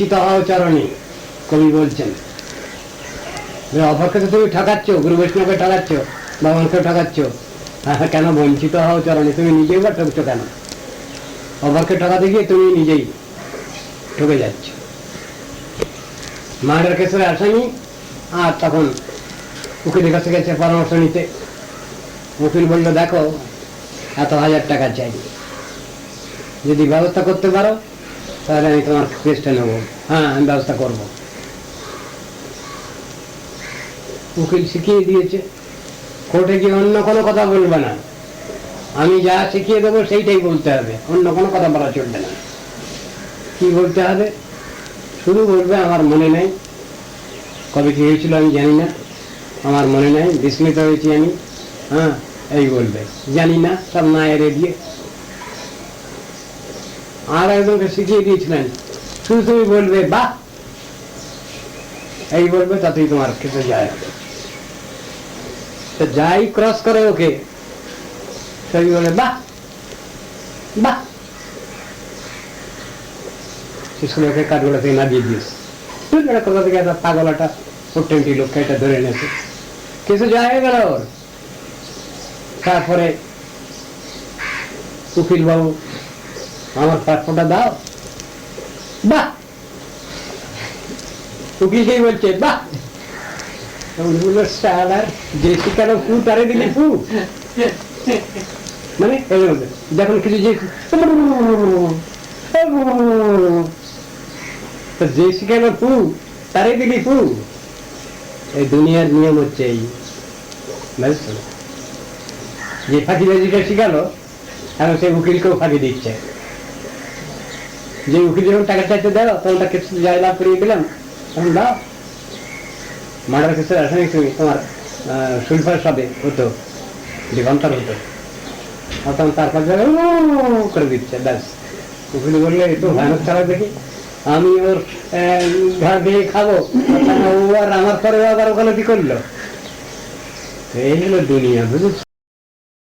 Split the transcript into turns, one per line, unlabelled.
বঞ্চিত হও কবি বলছেন। অপরকে তুমি ঠকাচ্ছ, গুরু বৈষ্ণবকে ঠকাচ্ছ ভগবানকে ঠকাচ্ছ। হ্যাঁ কেন বঞ্চিত হও চরণে তুমি নিজেই বা ঠকছো কেন? অপরকে ঠকাতে গিয়ে তুমি নিজেই ঠকে যাচ্ছ। মার্ডার কেসের আসামি আর তখন উকিলের কাছে গেছে পরামর্শ নিতে। উকিল বলল, দেখো, এত হাজার টাকা চাই। যদি ব্যবস্থা করতে পারো তাহলে আমি তোমার কেসটা নেব। হ্যাঁ আমি ব্যবস্থা করব। উকিল শিখিয়ে দিয়েছে, কোর্টে গিয়ে অন্য কোনো কথা বলবে না। আমি যা শিখিয়ে দেবো সেইটাই বলতে হবে, অন্য কোনো কথা বলা চলবে না। কি বলতে হবে? শুধু বলবে, আমার মনে নেই। কবে কি হয়েছিল আমি জানি না। আমার মনে নেই, বিস্মিত হয়েছি আমি। হ্যাঁ এই বলবে। জানি না, সব না এড়ে দিয়ে। আর একজনকে শিখিয়ে দিয়েছিলেন। শুধু তুমি বলবে, বাহ! এই বলবে, তাতেই তোমার খেতে যায়। তো যাই ক্রস করে ওকে, সেই বলে, বাহ! বাহ! শিশুর ওকে কাঠগোড়া থেকে নামিয়ে দিয়েছে। তুই বেড়া কোথা থেকে একটা পাগলাটা লোককে এটা ধরে এনেছে। কিছু যায় গেল ওর। তারপরে আমার পাসপোর্টটা দাও। বাহ! উকিলকেই বলছে, বাহ! যে দিলে মানে এই যে যে দুনিয়ার নিয়ম হচ্ছে এই। বুঝছ? যে ফাঁকিবাজিটা শিখালো এখন সে উকিলকেও ফাঁকি দিচ্ছে। যে উকিল যখন টাকা চাইতে দাও তখন তাকে যাই লাভ করিয়ে দিলাম, তখন দাও মার্ডার কেসের আসামি তুমি তোমার সুলফার সবে হতো দিগন্তর হতো। তখন যাবে ও করে দিচ্ছে, ব্যাস। উকিল বললে একটু ভয়ানক চালা দেখি। আমি ওর ঘর দিয়ে খাব। ও আর আমার পরে আবার ওখানে কি করল? এই হলো দুনিয়া, বুঝেছ?